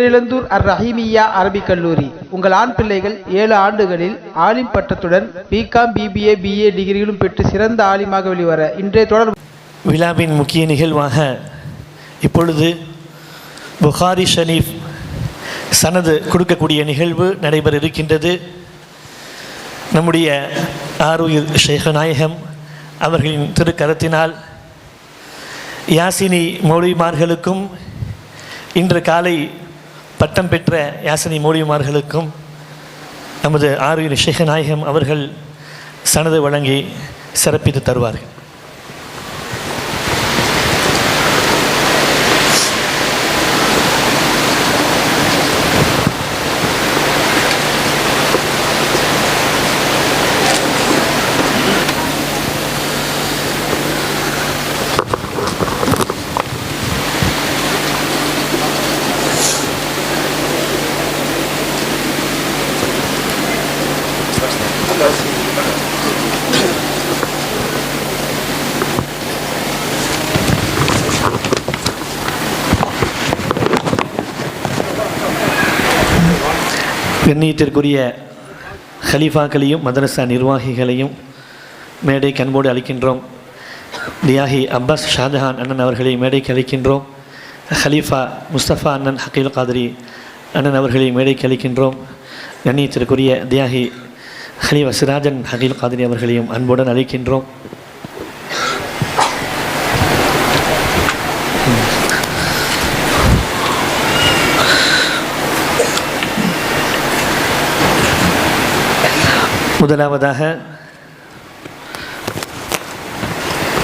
பேரிழந்தூர் அர் ரஹீமியா அரபிக் கல்லூரி. உங்கள் ஆண் பிள்ளைகள் ஏழு ஆண்டுகளில் ஆலிம் பட்டத்துடன் பிகாம் பிபிஏ பிஏ டிகிரிகளும் பெற்று சிறந்த ஆலிமாக வெளிவர இன்றைய தொடர் விழாவின் முக்கிய நிகழ்வாக இப்பொழுது புகாரி ஷரீஃப் சனது கொடுக்கக்கூடிய நிகழ்வு நடைபெற இருக்கின்றது. நம்முடைய ஆருயிர் ஷேகநாயகம் அவர்களின் திருக்கரத்தினால் யாசினி மௌலிமார்களுக்கும் இன்று காலை பட்டம் பெற்ற யாசினி மௌலிமார்களுக்கும் நமது ஆர்வியர் ஷேகநாயகம் அவர்கள் சனது வழங்கி சிறப்பித்து தருவார்கள். கண்ணியத்திற்குரிய ஹலீஃபாக்களையும் மதரசா நிர்வாகிகளையும் மேடை கண்போடு அளிக்கின்றோம் தியாகி அப்பாஸ் ஷாஜஹான் அண்ணன் அவர்களை மேடைக்கு அளிக்கின்றோம் ஹலீஃபா முஸ்தபா அண்ணன் ஹக்கீல் காதரி அண்ணன் அவர்களை மேடைக்கு அளிக்கின்றோம் கண்ணியத்திற்குரிய தியாகி ஹலீஃபா சிராஜன் ஹக்கீல் காதரி அவர்களையும் அன்புடன் அளிக்கின்றோம் முதலாவதாக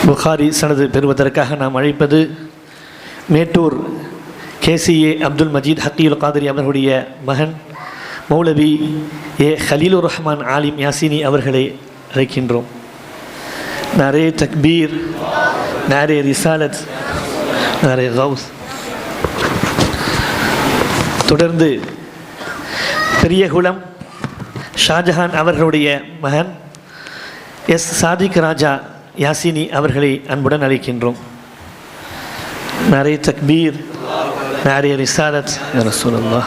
புகாரி சனது பெறுவதற்காக நாம் அழைப்பது மேட்டூர் கேசிஏ அப்துல் மஜீத் ஹக்கீல் காதரி அவர்களுடைய மகன் மௌலவி ஏ ஹலீலுர் ரஹ்மான் ஆலிம் யாசினி அவர்களை அழைக்கின்றோம். நரே தக்பீர் நாரே ரிசாலத் நாரே கவுஸ் தொடர்ந்து பெரியகுளம் ஷாஜஹான் அவர்களுடைய மகன் எஸ் சாதிக் ராஜா யாசினி அவர்களை அன்புடன் அழைக்கின்றோம். நரே தக்பீர் நாரே ரிசாலத் ரசூலுல்லா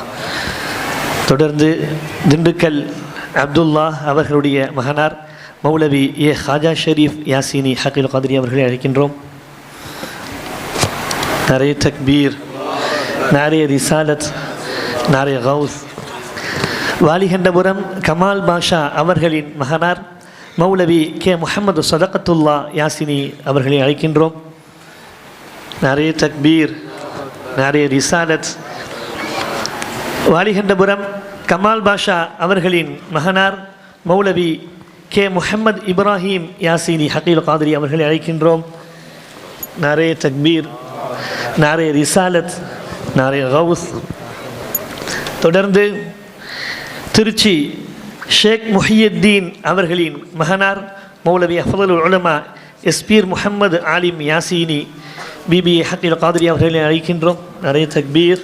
தொடர்ந்து திண்டுக்கல் அப்துல்லா அவர்களுடைய மகனார் மௌலவி ஏ ஹாஜா ஷெரீஃப் யாசினி ஹக்கீல் காதிரி அவர்களை அழைக்கின்றோம். நரே தக்பீர் நாரே ரிசாலத் நாரே கவுஸ் வாலிகண்டபுரம் கமால் பாஷா அவர்களின் மகனார் மௌலவி கே. முஹம்மது சதகத்துல்லா யாசினி அவர்களை அழைக்கின்றோம். நிறைய தக்பீர் நிறைய ரிசாலத். வாலிகண்டபுரம் கமால் பாஷா அவர்களின் மகனார் மௌலவி கே. முஹம்மது இப்ராஹிம் யாசினி ஹக்கீல் காதிரி அவர்களை அழைக்கின்றோம். நிறைய தக்பீர் நிறைய ரிசாலத் நிறைய ஹவுஸ் தொடர்ந்து திருச்சி ஷேக் முஹியுத்தீன் அவர்களின் மகனார் மௌலவி அஃபதுல் உலமா எஸ்பீர் முஹம்மது ஆலிம் யாசீனி பிபி ஹக்கீல் காதிரி அவர்களை அழைக்கின்றோம். நிறைய தக்பீர்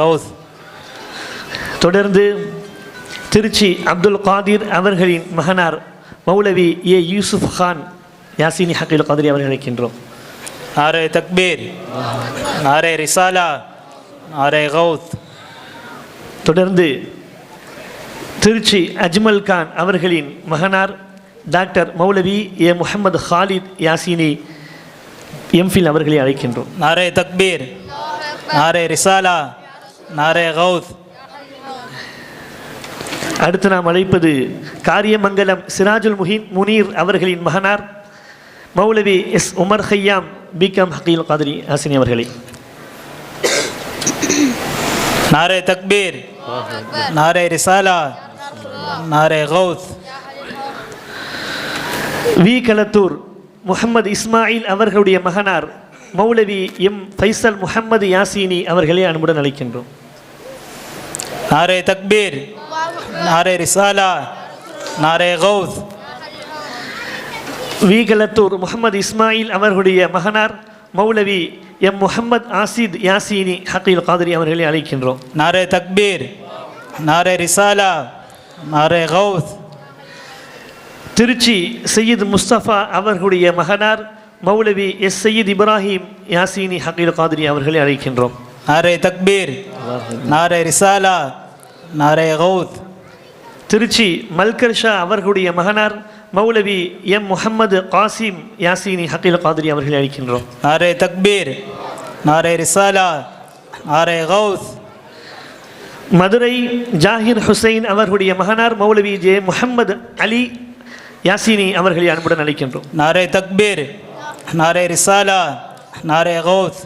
கவுஸ் தொடர்ந்து திருச்சி அப்துல் காதிர் அவர்களின் மகனார் மௌலவி ஏ யூசுப் கான் யாசினி ஹக்கீல் காதிரி அவர்களை அழைக்கின்றோம். நாரே தக்பீர் நாரே ரிசாலா நாரே கவுஸ் தொடர்ந்து திருச்சி அஜ்மல் கான் அவர்களின் மகனார் doctor Moulavi A Muhammad Khalid Yasini MPhil அவர்களை அழைக்கின்றோம். நாரே தக்பீர் நாரே ரிசாலா நாரே கவுஸ் அடுத்து நாம் அழைப்பது காரியமங்கலம் சிராஜுல் முஹீன் முனீர் அவர்களின் மகனார் மௌலவி எஸ் உமர் ஹையாம் பிகாம் ஹக்கீல் காதிரி ஹாசினி அவர்களை. நாரே தக்பீர் நாரே ரிசாலா நாரே கவுஸ் வி களத்தூர் முகமது இஸ்மாயில் அவர்களுடைய மகனார் மௌலவி எம் ஃபைசல் முஹம்மது யாசீனி அவர்களை அன்புடன் அழைக்கின்றோம். நாரே தக்பீர் நாரே ரிசாலா நாரே கவுஸ் வி களத்தூர் முகமது இஸ்மாயில் அவர்களுடைய மகனார் மௌலவி எம் முகமது ஆசித் யாசினி ஹக்கீல் காதிரி அவர்களை அழைக்கின்றோம். நாரே தக்பீர் நாரே ரிசாலா நாரே கவுத் திருச்சி சையீத் முஸ்தபா அவர்களுடைய மகனார் மௌலவி எஸ் சையீத் இப்ராஹிம் யாசினி ஹக்கீல் காதிரி அவர்களை அழைக்கின்றோம். நாரே தக்பீர் நாரே ரிசாலா நாரே கவுத் திருச்சி மல்கர் ஷா அவர்களுடைய மகனார் மௌலவி எம் முகமது காசிம் யாசினி ஹக்கீல் காதிரி அவர்களை அழைக்கின்றோம். நாரே தக்பீர் நாரே ரிசாலா நாரே கவுஸ் மதுரை ஜாகிர் ஹுசைன் அவர்களுடைய மகனார் மௌலவி ஜே முகமது அலி யாசினி அவர்களை அன்புடன் அழைக்கின்றோம். நாரே தக்பீர் நாரே ரிசாலா நாரே கவுஸ்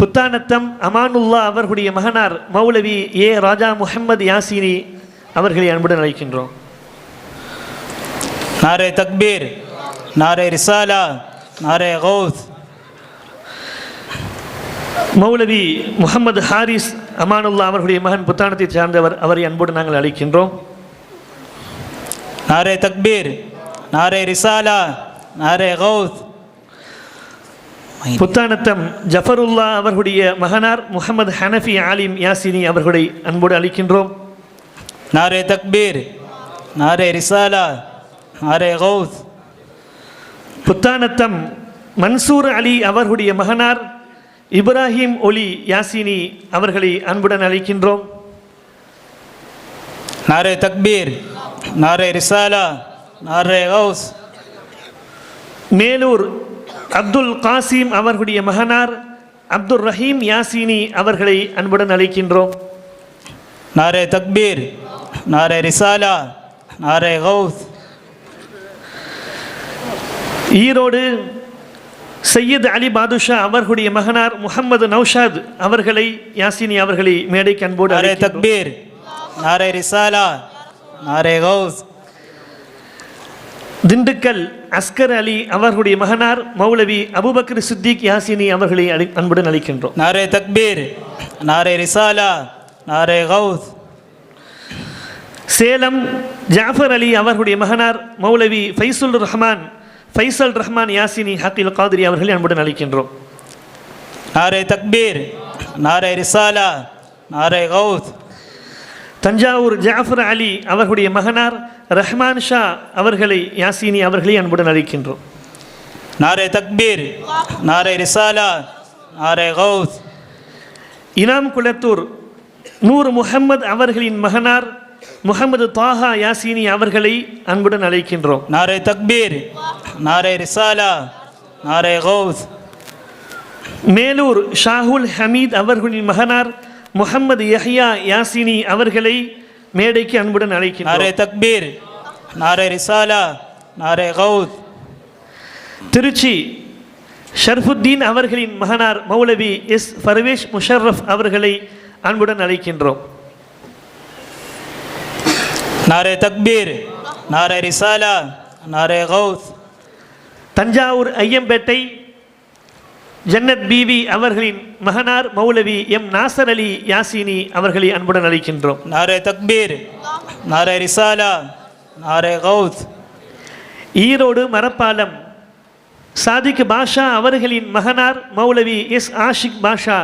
புத்தானத்தம் அமானுல்லா அவர்களுடைய மகனார் மௌலவி ஏ ராஜா முகமது யாசினி அவர்களை அன்புடன் அழைக்கின்றோம். நாரே தக்பீர் நாரே ரிசாலா நாரே கௌஸ் மௌலவி முகமது ஹாரிஸ் அமானுல்லா அவர்களுடைய மகன் புத்தானத்தை சார்ந்தவர் அவரை அன்போடு நாங்கள் அழைக்கின்றோம். நாரே தக்பீர் நாரே ரிசாலா நாரே கௌத் புத்தானத்தம் ஜஃபருல்லா அவர்களுடைய மகனார் முகமது ஹனஃபி ஆலிம் யாசினி அவர்களை அன்போடு அளிக்கின்றோம் நாரே தக்பீர் நாரே ரிசாலா ஆரே ஹவுஸ் புத்தானத்தம் மன்சூர் அலி அவர்களுடைய மகனார் இப்ராஹிம் ஒலி யாசினி அவர்களை அன்புடன் அழைக்கின்றோம். நாரே தக்பீர் நாரே ரிசாலா நாரே ஹவுஸ் மேலூர் அப்துல் காசிம் அவர்களுடைய மகனார் அப்துல் ரஹீம் யாசினி அவர்களை அன்புடன் அழைக்கின்றோம். நாரே தக்பீர் நாரே ரிசாலா நாரே ஹவுஸ் ஈரோடு சையீத் அலி பாதுஷா அவர்களுடைய மகனார் முகமது நௌஷாத் அவர்களை யாசினி அவர்களை மேடைக்கு அன்போடு அரே தக்பீர் நாரே ரிசாலா நாரே கௌஸ். திண்டுக்கல் அஸ்கர் அலி அவர்களுடைய மகனார் மௌலவி அபுபக்கர் சித்திக் யாசினி அவர்களை அன்புடன் அளிக்கின்றோம் நாரே தக்பீர் நாரே ரிசாலா நாரே கௌஸ். சேலம் ஜாஃபர் அலி அவர்களுடைய மகனார் மௌலவி ஃபைசுல் ரஹ்மான் ஃபைசல் ரஹ்மான் யாசினி ஹக்கில் காதிரி அவர்களை அன்புடன் அளிக்கின்றோம் நாரே தக்பீர் நாரே ரிசாலா நாரே கவுத் தஞ்சாவூர் ஜாஃபர் அலி அவர்களுடைய மகனார் ரஹ்மான் ஷா அவர்களை யாசினி அவர்களை அன்புடன் அழைக்கின்றோம். நாரே தக்பீர் நாரே ரிசாலா நாரே கவுத் இனாம் குளத்தூர் நூர் முகம்மது அவர்களின் மகனார் முகமது தாஹா யாசினி அவர்களை அன்புடன் அழைக்கின்றோம். நாரே தக்பீர் நாரே ரிசாலா நாரே கௌஸ் மேலூர் ஷாஹுல் ஹமீத் அவர்களின் மகனார் முகமது யஹியா யாசினி அவர்களை மேடைக்கு அன்புடன் அழைக்கிறார் நாரே தக்பீர் நாரே ரிசாலா நாரே கவுத் திருச்சி ஷர்ஃபுத்தீன் அவர்களின் மகனார் மௌலவி எஸ் பர்வேஷ் முஷர்ரஃப் அவர்களை அன்புடன் அழைக்கின்றோம். நாரே தக்பீர் நாரே ரிசாலா நாரே கவுஸ் தஞ்சாவூர் ஐயம்பேட்டை ஜன்னத் பிவி அவர்களின் மகனார் மௌலவி எம் நாசர் அலி யாசினி அவர்களை அன்புடன் அழைக்கின்றோம். நாரே தக்பீர் நாரே ரிசாலா நாரே கவுத் ஈரோடு மரப்பாலம் சாதிக் பாஷா அவர்களின் மகனார் மௌலவி எஸ் ஆஷிக் பாஷா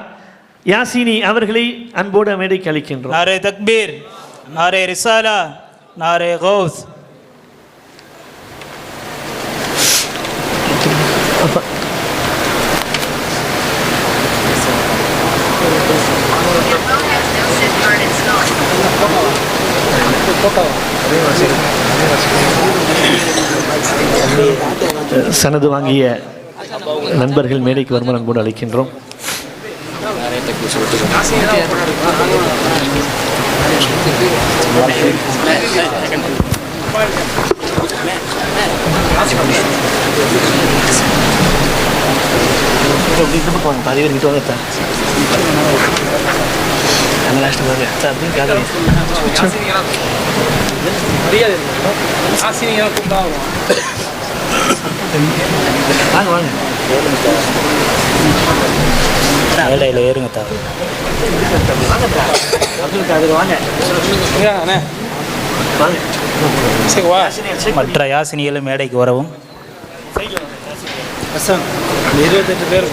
யாசினி அவர்களை அன்போடு மேடைக்கு அளிக்கின்றோம் நாரே தக்பீர் நாரே ரிசாலா நாரே கோஸ். சனது வாங்கிய நண்பர்கள் மேடைக்கு வருமானம் கூட அளிக்கின்றோம். சொல்லிட்டு வாங்க வாங்க வேலையில் ஏறுங்க தா மற்ற யாசினிகளும் மேடைக்கு வரவும். இருபத்தெட்டு பேர்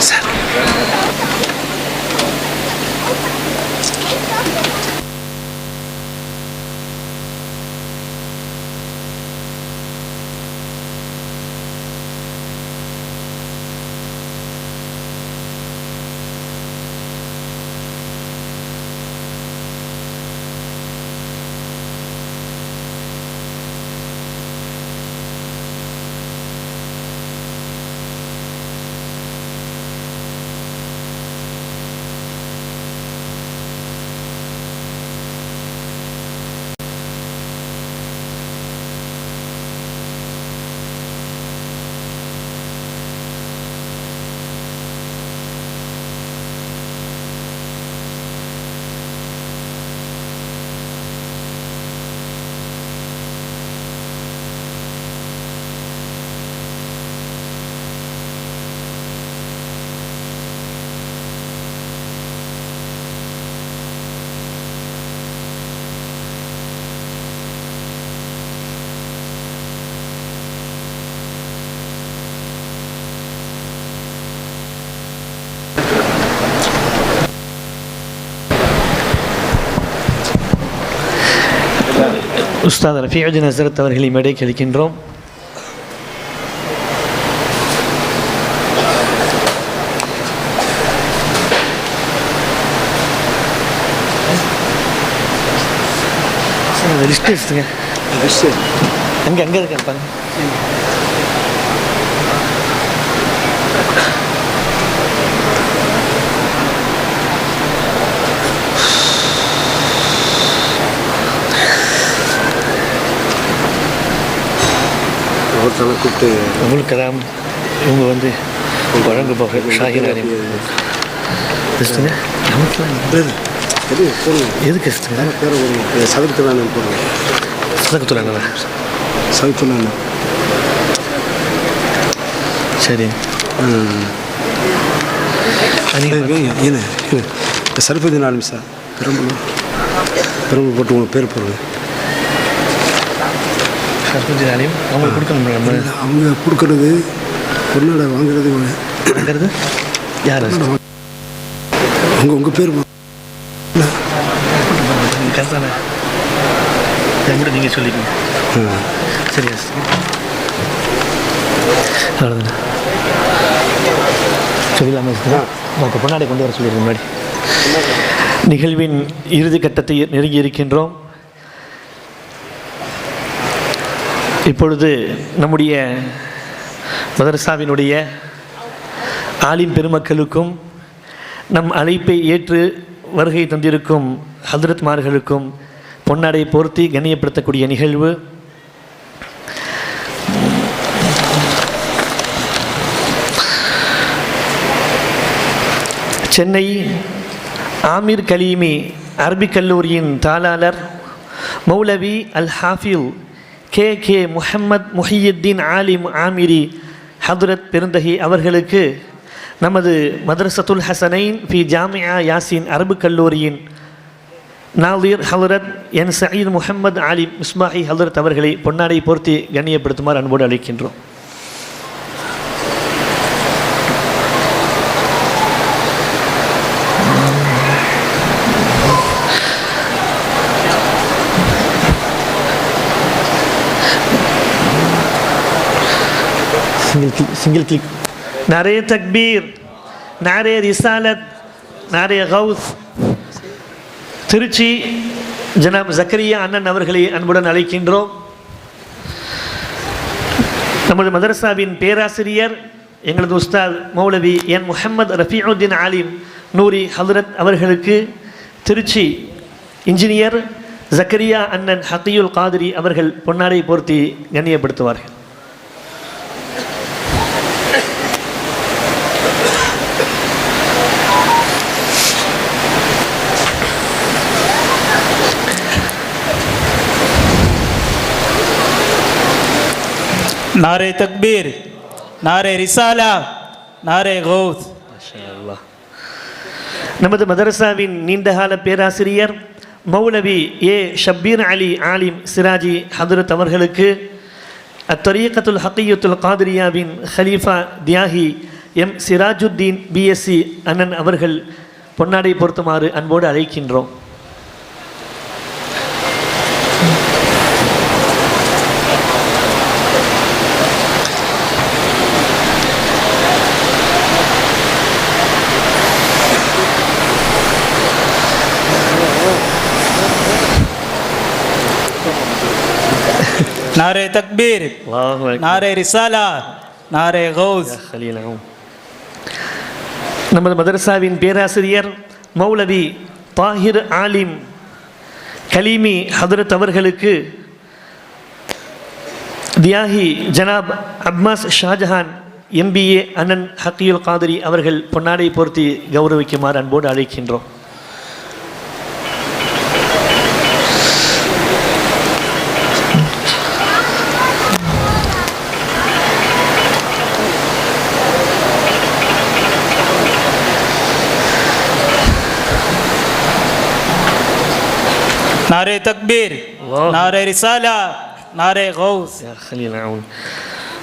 descansar. உஸ்தாத் ரஃபியுஜின் ஹசரத் அவர்களை மேடைக்கு அளிக்கின்றோம் லிஸ்ட் எடுத்துங்க. அங்கே அங்கே இருக்கேன் பாருங்க. ஒருத்தனை கூப்பிட்டு உங்களுக்கு கலாம் இவங்க வந்து வழங்க போகிற ஷாஹிர் அலி எதுக்கு பேரை போடுங்க. சதகத்துறாங்களா சவித்துலான்னு சரி. இந்த சரபதி நாலு சார் பெரம்பலூர். பெரம்பலூர் போட்டு உங்கள் பேர் போடுங்க. சரஸ்வதி அலியும் அவங்களுக்கு கொடுக்கணும் நம்ம அவங்க கொடுக்கறது பொண்ணோட வாங்குறது. வாங்கிறது? யார் உங்கள் உங்கள் பேர் கரெக்டான என் கூட நீங்கள் சொல்லிக்கணும். சரியா அவ்வளோதானே சொல்லலாமா ஓகே பொன்னாடை கொண்டு வர சொல்லிடுங்க முன்னாடி. நிகழ்வின் இறுதி கட்டத்தை நெருங்கி இருக்கின்றோம். இப்பொழுது நம்முடைய மதரசாவினுடைய ஆலிம் பெருமக்களுக்கும் நம் அழைப்பை ஏற்று வருகை தந்திருக்கும் ஹதரத்மார்களுக்கும் பொன்னாடை போர்த்தி கண்ணியப்படுத்தக்கூடிய நிகழ்வு. சென்னை ஆமீர் கலீமி அரபிக் கல்லூரியின் தாளாளர் மௌலவி அல் ஹாஃபில் கே கே முஹம்மத் முஹியுத்தீன் ஆலிம் ஆமிரி ஹதுரத் பெருந்தகி அவர்களுக்கு நமது மதரசத்துல் ஹசனைன் பி ஜாமியா யாசின் அரபுக் கல்லூரியின் நாதீர் ஹலரத் என் சயீத் முஹம்மது ஆலிம் இஸ்மாஹி ஹலரத் அவர்களை பொன்னாடை போர்த்தி கண்ணியப்படுத்துமாறு அன்போடு அழைக்கின்றோம். சிங்கிள் கிளிக் சிங்கிள் கிளிக் நாரே தக்பீர் நாரே ரிசாலத் நாரே ஹவுஸ் திருச்சி ஜனாப் ஜக்கரியா அண்ணன் அவர்களை அன்புடன் அழைக்கின்றோம். நமது மதரசாவின் பேராசிரியர் எங்களது உஸ்தாத் மௌலவி என் முஹம்மது ரஃபீஉddin ஆலிம் நூரி ஹல்ரத் அவர்களுக்கு திருச்சி இன்ஜினியர் ஜக்கரியா அண்ணன் ஹக்கியுல் காதிரி அவர்கள் பொன்னாடை போர்த்தி கண்ணியப்படுத்துவார்கள். நாரே தக்பீர் நாரே ரிசாலா நாரே கௌத். நமது மதரசாவின் நீண்டகால பேராசிரியர் மௌலவி ஏ ஷப்பீர் அலி ஆலிம் சிராஜி ஹதரத் அவர்களுக்கு அத்தொரியக்கத்துல் ஹக்கியத்துல் காதிரியாவின் ஹலீஃபா தியாகி எம் சிராஜுத்தீன் பிஎஸ்சி அண்ணன் அவர்கள் பொன்னாடை பொருத்துமாறு அன்போடு அழைக்கின்றோம். நாரே தக்பீர் நாரே ரிசாலா நாரே கௌஸ் நமது மதரசாவின் பேராசிரியர் மௌலவி தாஹிர் ஆலிம் கலீமி ஹதரத் அவர்களுக்கு தியாகி ஜனாப் அப்மாஸ் ஷாஜஹான் எம்பிஏ அண்ணன் ஹக்கியுல் காதிரி அவர்கள் பொன்னாடை பொறுத்து கௌரவிக்குமாறு அன்போடு அழைக்கின்றோம். நாரே தக்பீர் நாரே ரிசாலா நாரே கௌஸ்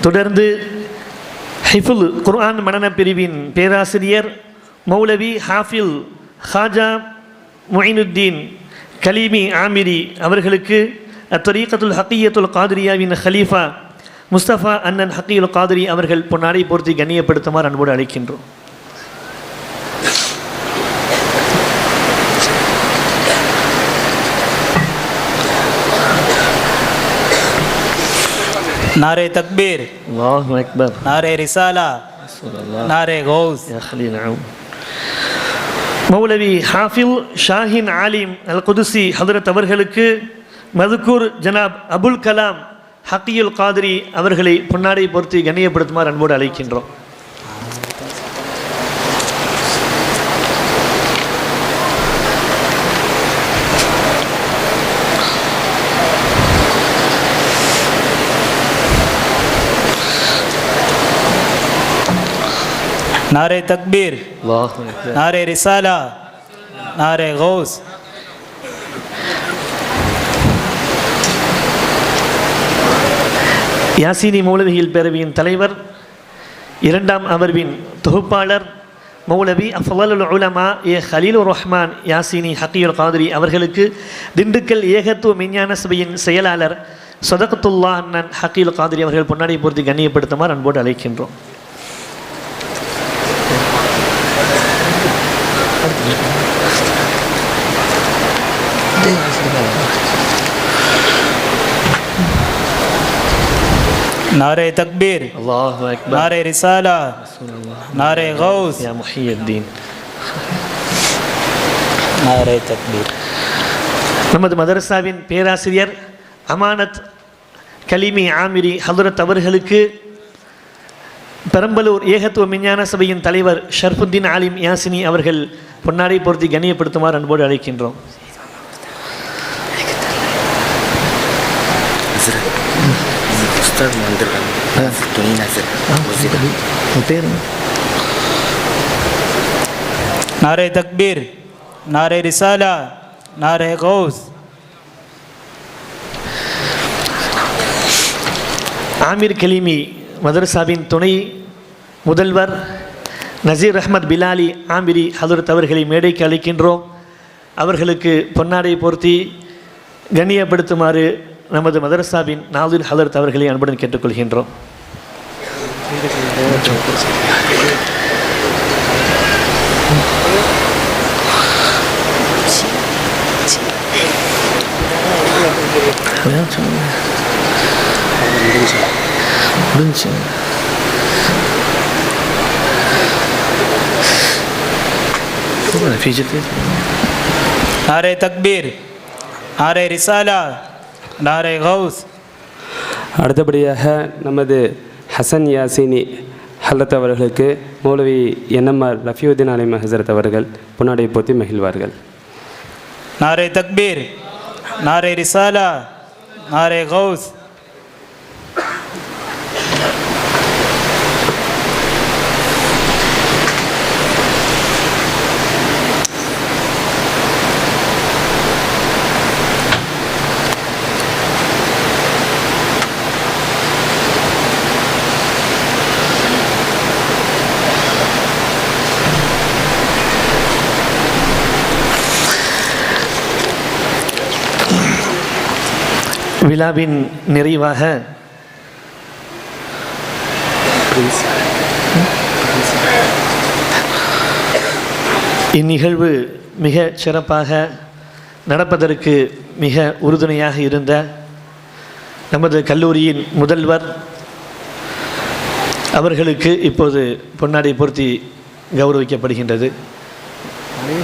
தொடர்ந்து ஹிஃபுல் குர்ஆன் மனன பிரிவின் பேராசிரியர் மௌலவி ஹாஃபில் ஹாஜா மொயினுத்தீன் கலீமி ஆமிரி அவர்களுக்கு அத்தரீக்கத்துல் ஹக்கியத்துல் காதிரியாவின் ஹலீஃபா முஸ்தபா அண்ணன் ஹக்கீல் காதிரி அவர்கள் பொன்னாடை போர்த்தி கண்ணியப்படுத்துமாறு அன்போடு அழைக்கின்றோம். நாரே தக்பீர் அக்பர் நாரே ரிசாலா நாரே கௌஸ் மௌலவி ஹாஃபில் ஷாஹின் ஆலிம் அல் குதுசி ஹதரத் அவர்களுக்கு மதுக்கூர் ஜனாப் அபுல் கலாம் ஹக்கியுல் காதிரி அவர்களை பொன்னாடை பொறுத்து கண்ணியப்படுத்துமாறு அன்போடு அழைக்கின்றோம். நாரே தக்பீர் நாரே ரிசாலா நாரே கௌஸ் யாசினி மௌலவியில் பேரவையின் தலைவர் இரண்டாம் அமர்வின் தொகுப்பாளர் மௌலவி அஃபவல் உலமா ஏ ஹலீல் ரஹ்மான் யாசினி ஹக்கீர் காதிரி அவர்களுக்கு திண்டுக்கல் ஏகத்துவ விஞ்ஞான சபையின் செயலாளர் சொதகத்துல்லா அண்ணன் ஹக்கீல் காதிரி அவர்கள் பொன்னாடி பொறுத்து கண்ணியப்படுத்துமாறு அன்போடு அழைக்கின்றோம். नारे तकबीर அல்லாஹு அக்பர் नारे रिसाला नारे गौस யா முஹியத்தீன் नारे तकबीर நமது மதரசாவின் பேராசிரியர் அமானத் கலிமி ஆமிரி ஹதுரத் அவர்களுக்கு பெரம்பலூர் ஏகத்துவ விஞ்ஞான சபையின் தலைவர் ஷர்ஃபுத்தீன் ஆலிம் யாசினி அவர்கள் பொன்னாடை பொருத்தி கண்ணியப்படுத்துமாறு அன்போடு அழைக்கின்றோம் உஸ்தாத் வந்திருக்காங்க துணி நாசர் பேர் நாரே தக்பீர் நாரே ரிசாலா நாரே கௌஸ் ஆமீர் கலீமி மதரசாவின் துணை முதல்வர் நசீர் அஹமத் பிலாலி ஆமிரி ஹதுரத் அவர்களை மேடைக்கு அழைக்கின்றோம் அவர்களுக்கு பொன்னாடை பொருத்தி கண்ணியப்படுத்துமாறு நமது மதரசாவின் நாதில் ஹலர்த் அவர்களை அன்புடன் கேட்டுக்கொள்கின்றோம். ஆரே தக்பீர் ஆரே ரிசாலா நாரே ஹவுஸ். அடுத்தபடியாக நமது ஹசன் யாசினி ஹலத் அவர்களுக்கு மூலவி என்எம்ஆர் ரஃபியுதீன் அலிம் ஹசரத் அவர்கள் புன்னாடை போத்தி மகிழ்வார்கள். நாரே தக்பீர் நாரே ரிசாலா நாரே ஹவுஸ். விழாவின் நிறைவாக இந்நிகழ்வு மிக சிறப்பாக நடப்பதற்கு மிக உறுதுணையாக இருந்த நமது கல்லூரியின் முதல்வர் அவர்களுக்கு இப்போது பொன்னாடை பொருத்தி கௌரவிக்கப்படுகின்றது.